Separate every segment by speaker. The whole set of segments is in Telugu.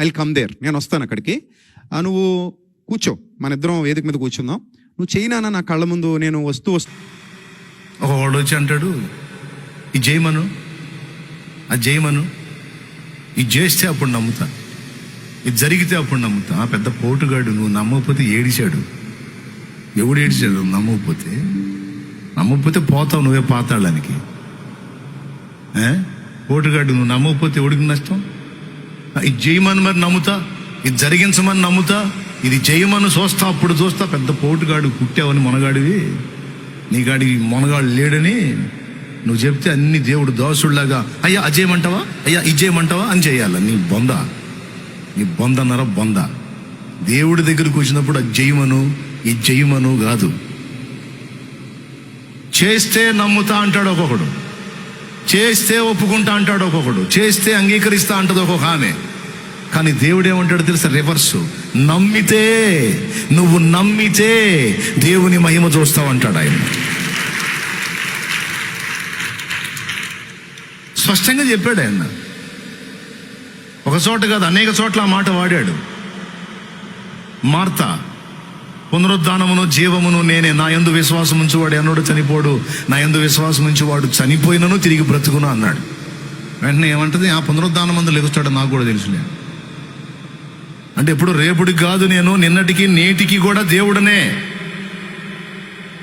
Speaker 1: ఐ కమ్ దేర్ నేను వస్తాను అక్కడికి. ఆ, నువ్వు కూర్చో. మన ఇద్దరం వేదిక మీద కూర్చుందాం. నువ్వు చేయినా నా కళ్ళ ముందు నేను వస్తూ వస్తూ.
Speaker 2: వాడు వచ్చి అంటాడు ఈ జయమను ఆ జయమను ఇది చేస్తే అప్పుడు నమ్ముతా. ఇది జరిగితే అప్పుడు నమ్ముతా. ఆ పెద్ద పోటుగాడు నువ్వు నమ్మకపోతే ఏడిచాడు. ఎవడు ఏడిచాడు? నమ్మకపోతే. నమ్మకపోతే పోతావు నువ్వే పాతాళానికి. పోటుగాడు నువ్వు నమ్మకపోతే ఎవడికి నష్టం? ఇది చేయమని మరి నమ్ముతా? ఇది జరిగించమని నమ్ముతా? ఇది చేయమని చూస్తా అప్పుడు చూస్తా పెద్ద పోటుగాడు పుట్టావని మొనగాడివి. నీగాడి మొనగాడు లేడని నువ్వు చెప్తే అన్ని దేవుడు దోసుడిలాగా అయ్యా అజేయమంటావా అయ్యా ఇజేయమంటావా అని చేయాలి. నీ బొంద. నీ బొందన్నర బొంద. దేవుడి దగ్గరకు వచ్చినప్పుడు అది జయమను ఇది జయమను కాదు. చేస్తే నమ్ముతా అంటాడు ఒక్కొక్కడు. చేస్తే ఒప్పుకుంటా అంటాడు ఒక్కొక్కడు. చేస్తే అంగీకరిస్తా అంటది ఒక్కొక్క ఆమె. కానీ దేవుడు ఏమంటాడు తెలుసా? రివర్సు. నమ్మితే నువ్వు నమ్మితే దేవుని మహిమ చూస్తావు అంటాడు ఆయన. స్పష్టంగా చెప్పాడు ఆయన. ఒక చోట కాదు అనేక చోట్ల ఆ మాట వాడాడు. మార్తా పునరుద్ధానమును జీవమును నేనే. నా యందు విశ్వాసం ఉంచువాడు ఎన్నడూ చనిపోడు. నా యందు విశ్వాసం ఉంచువాడు చనిపోయినను తిరిగి బ్రతుకును అన్నాడు. వెంటనే ఏమంటది? ఆ పునరుద్ధానం అందు లెగుస్తాడు నాకు కూడా తెలుసులే. అంటే ఇప్పుడు రేపుడికి కాదు నేను నిన్నటికి నేటికి కూడా దేవుడనే.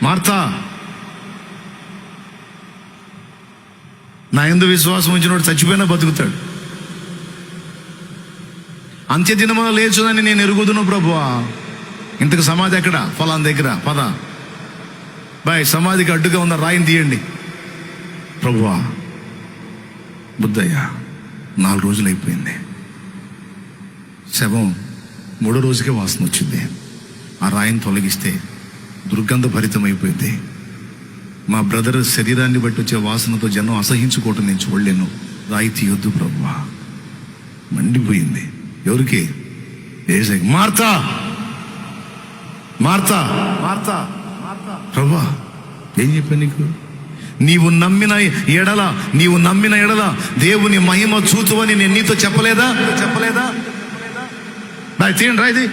Speaker 2: మార్తా? నా ఎందు విశ్వాసం ఉంచినోడు చచ్చిపోయినా బతుకుతాడు. అంత్యదినమున లేచుదని నేను ఎరుగుదును ప్రభువా. ఇంతకు సమాధి ఎక్కడ? ఫలాన్ దగ్గర. పద. బాయ్ సమాధికి అడ్డుగా ఉన్న రాయిని తీయండి. ప్రభువా బుద్ధయ్య నాలుగు రోజులు అయిపోయింది. శవం మూడో రోజుకే వాసన వచ్చింది. ఆ రాయిని తొలగిస్తే దుర్గంధ భరితమైపోయింది మా బ్రదర్ శరీరాన్ని బట్టి వచ్చే వాసనతో జనం అసహించుకోవటం నేను చూడలేను. రాయి తీయొద్దు ప్రభువా. మండిపోయింది. ఎవరికి? ఏసై మార్తా! మార్తా. మార్తా. ప్రభా ఏం చెప్పాను నీకు? నీవు నమ్మిన ఎడల నీవు నమ్మిన ఎడల దేవుని మహిమ చూతువని నేను నీతో చెప్పలేదా? చెప్పలేదా? రాయ్ తీయండి రాయిది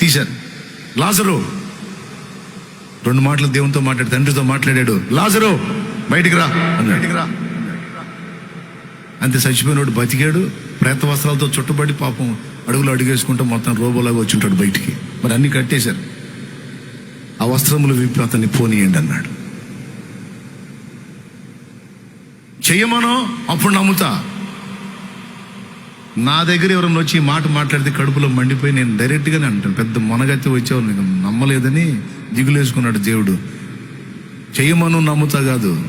Speaker 2: తీశాను. లాజరు రెండు మాటలు దేవునితో మాట్లాడి తండ్రితో మాట్లాడాడు. లాజరు బయటికి రా బయటికి రా. అంతే చచ్చిపోయినోడు బతికాడు ప్రేత వస్త్రాలతో చుట్టబడి పాపం అడుగులు అడుగేసుకుంటూ మొత్తం రోబోలాగా వచ్చుంటాడు బయటికి. మరి అన్ని కట్టేశారు. ఆ వస్త్రములు విప్పి అతన్ని పోనీయండి అన్నాడు. చెయ్యమనో? అప్పుడు నమ్ముతా. నా దగ్గర ఎవరైనా వచ్చి ఈ మాట మాట్లాడితే కడుపులో మండిపోయి నేను డైరెక్ట్గానే అంటాను. పెద్ద మొనగత్తి వచ్చావు నీకు నమ్మలేదని దిగులేసుకున్నాడు దేవుడు. చేయమను నమ్ముతా కాదు.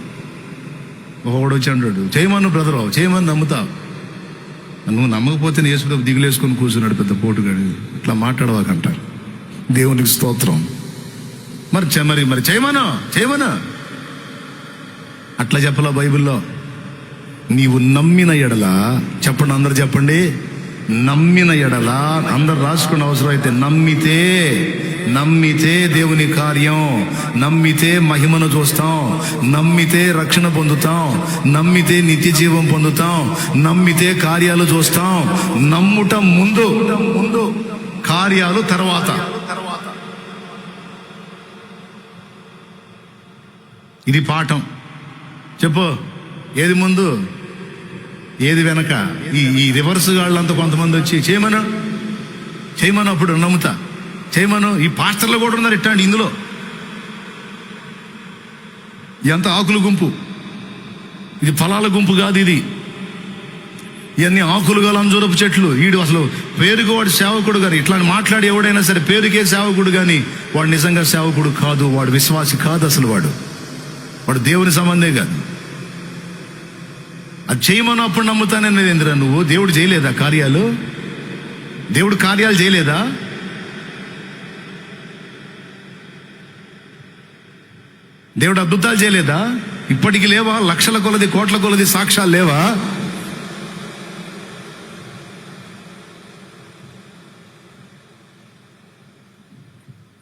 Speaker 2: ఒకడు వచ్చి అంటాడు చేయమను బ్రదరు చేయమని నమ్ముతా. నువ్వు నమ్మకపోతే నేను యేసుప్రభు దిగులేసుకొని కూర్చున్నాడు పెద్ద పోటుగాడు. ఇట్లా మాట్లాడవాకంటారు. దేవునికి స్తోత్రం. మరి మరి మరి చేయమను చేయమను. అట్లా చెప్పలా బైబిల్లో? నీవు నమ్మిన ఎడల? చెప్పండి అందరు చెప్పండి. నమ్మిన ఎడల? అందరు రాసుకున్న అవసరం అయితే నమ్మితే నమ్మితే దేవుని కార్యం. నమ్మితే మహిమను చూస్తాం. నమ్మితే రక్షణ పొందుతాం. నమ్మితే నిత్య జీవం పొందుతాం. నమ్మితే కార్యాలు చూస్తాం. నమ్ముట ముందు ముందు కార్యాలు తర్వాత. ఇది పాఠం. చెప్పు. ఏది ముందు? ఏది వెనక? ఈ ఈ రివర్స్ వాళ్ళంతా కొంతమంది వచ్చి చేయమను. చేయమను అప్పుడు నమ్ముతా. చేయమను. ఈ పాస్టర్లు కూడా ఉన్నారు ఇట్లాంటి ఇందులో. ఎంత ఆకుల గుంపు. ఇది ఫలాల గుంపు కాదు ఇది. ఇవన్నీ ఆకులు గల అంజూరపు చెట్లు. వీడు అసలు పేరుకు వాడు సేవకుడు కానీ ఇట్లాంటి మాట్లాడి ఎవడైనా సరే పేరుకే సేవకుడు కానీ వాడు నిజంగా సేవకుడు కాదు వాడు విశ్వాసి కాదు అసలు వాడు. వాడు దేవుని సంబంధే కాదు. అది చేయమని అప్పుడు నమ్ముతాననేది ఎందురా నువ్వు దేవుడు చేయలేదా కార్యాలు? దేవుడు కార్యాలు చేయలేదా? దేవుడు అద్భుతాలు చేయలేదా? ఇప్పటికి లేవా? లక్షల కొలది కోట్ల కొలది సాక్ష్యాలు లేవా?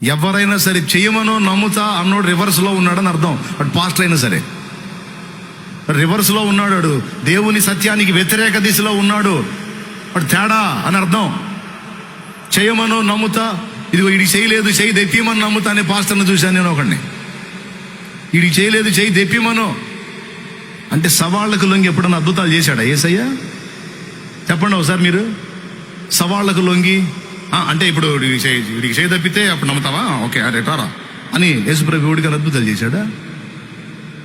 Speaker 2: ఎవరైనా సరే చేయమనో నమ్ముతా అన్నోడు రివర్స్లో ఉన్నాడని అర్థం. అటు పాస్ట్ అయినా సరే. రివర్స్లో ఉన్నాడు దేవుని సత్యానికి వ్యతిరేక దిశలో ఉన్నాడు. వాడు తేడా అని అర్థం. చేయమనో నమ్ముతా ఇదిగో ఇది చేయలేదు చేయి దెప్పిమని నమ్ముతా అనే పాస్టర్ని చూశాను నేను ఒకడిని. ఇది చేయలేదు చేయి దెప్పిమనో అంటే సవాళ్ళకు లొంగి ఎప్పుడన్నా అద్భుతాలు చేశాడా? ఏసయ్యా? చెప్పండి ఒకసారి మీరు. సవాళ్ళకు లొంగి అంటే ఇప్పుడు వీడికి చేయి తప్పితే అప్పుడు నమ్ముతావా? ఓకే అరే టారా అని యేసుప్రభు వీడికి అద్భుతాలు చేశాడా?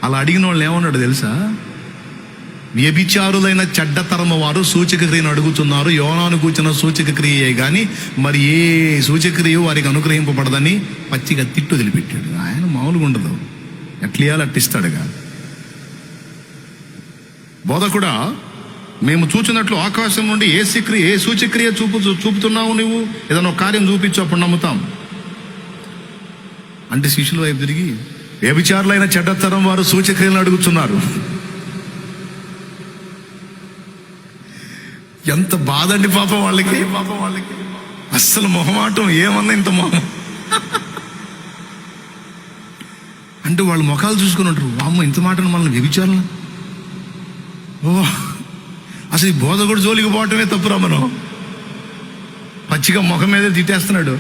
Speaker 2: అలా అడిగిన వాళ్ళు ఏమన్నాడు తెలుసా? వ్యభిచారులైన చెడ్డతరము వారు సూచక క్రియను అడుగుతున్నారు. యోనాను కూర్చున్న సూచక క్రియే కానీ మరి ఏ సూచక క్రియ వారికి అనుగ్రహింపబడదని పచ్చిగా తిట్టు వదిలిపెట్టాడు. ఆయన మామూలుగా ఉండదు. ఎట్లియాలి అట్టిస్తాడుగా. బోధకుడా మేము చూచినట్లు ఆకాశం నుండి ఏ సిక్రియ ఏ సూచక్రియ చూపు చూపుతున్నావు నువ్వు ఏదైనా ఒక కార్యం చూపించు అప్పుడు నమ్ముతాం. అంటే శిష్యుల వైపు తిరిగి వ్యభిచారులైన చెడ్డతరం వారు సూచక్రియలను అడుగుతున్నారు. ఎంత బాధ అండి పాపం వాళ్ళకి. పాపం వాళ్ళకి అస్సలు మొహమాటం ఏమన్నా ఇంత మొహం. అంటే వాళ్ళు ముఖాలు చూసుకుని ఉంటారు ఇంత మాటను మనల్ని వ్యభిచారణ ఓ అసలు ఈ బోధకుడు జోలికి పోవటమే తప్పురా మనం. పచ్చిగా ముఖం మీద తిట్టేస్తున్నాడు.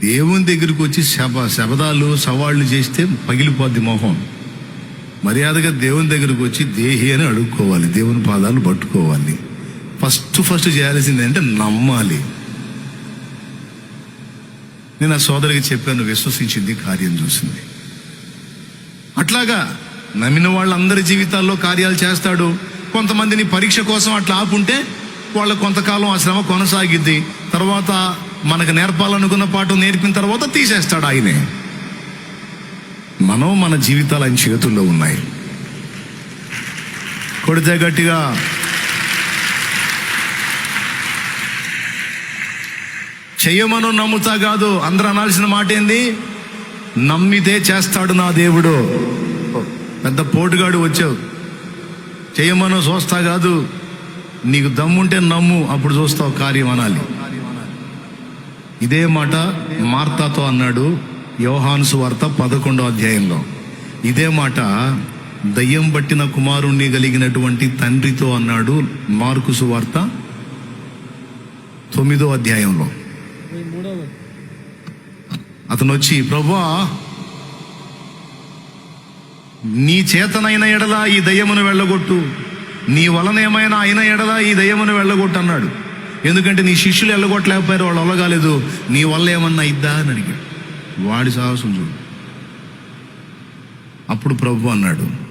Speaker 2: దేవుని దగ్గరికి వచ్చి శబ శబదాలు సవాళ్ళు చేస్తే పగిలిపోద్ది మొహం. మర్యాదగా దేవుని దగ్గరికి వచ్చి దేహి అని అడుక్కోవాలి దేవుని పాదాలు పట్టుకోవాలి. ఫస్ట్ ఫస్ట్ చేయాల్సింది అంటే నమ్మాలి. నేను ఆ సోదరికి చెప్పాను విశ్వసించింది కార్యం చూసింది. అట్లాగా నమ్మిన వాళ్ళందరి జీవితాల్లో కార్యాలు చేస్తాడు. కొంతమందిని పరీక్ష కోసం అట్లా ఆపుంటే వాళ్ళ కొంతకాలం ఆ శ్రమ కొనసాగిద్ది. తర్వాత మనకు నేర్పాలనుకున్న పాఠం నేర్పిన తర్వాత తీసేస్తాడు ఆయనే. మనం మన జీవితాలు ఆయన చేతుల్లో ఉన్నాయి. కొడితే గట్టిగా చెయ్యమను నమ్ముతా కాదు అందరూ అనాల్సిన మాట ఏంది? నమ్మితే చేస్తాడు నా దేవుడు. పెద్ద పోటుగాడు వచ్చావు. చెయ్యమను చూస్తా కాదు. నీకు దమ్ముంటే నమ్ము అప్పుడు చూస్తావు కార్యం అనాలి. ఇదే మాట మార్తాతో అన్నాడు యోహాను వార్త పదకొండో అధ్యాయంలో. ఇదే మాట దయ్యం పట్టిన కుమారుణ్ణి కలిగినటువంటి తండ్రితో అన్నాడు మార్కు సువార్త తొమ్మిదో అధ్యాయంలో. అతను వచ్చి ప్రభా నీ చేతనైన ఎడలా ఈ దయ్యమును వెళ్ళగొట్టు. నీ వలనేమైనా అయిన ఎడలా ఈ దయ్యమును వెళ్ళగొట్టు అన్నాడు ఎందుకంటే నీ శిష్యులు వెళ్ళగొట్టలేకపోయారు వాళ్ళు వెళ్ళగాలేదు. నీ వల్ల ఏమన్నా ఇద్దా అని అడిగాడు. వాడి సాహసం చూడు. అప్పుడు ప్రభు అన్నాడు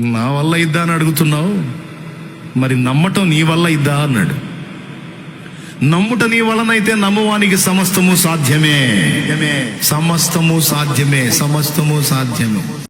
Speaker 2: నా వల్ల ఇద్దా అని అడుగుతున్నావు? మరి నమ్మటం నీ వల్ల ఇద్దా అన్నాడు. నమ్ముట నీ వలనైతే నమ్మువానికి సమస్తము సాధ్యమే. సమస్తము సాధ్యమే సమస్తము సాధ్యమే.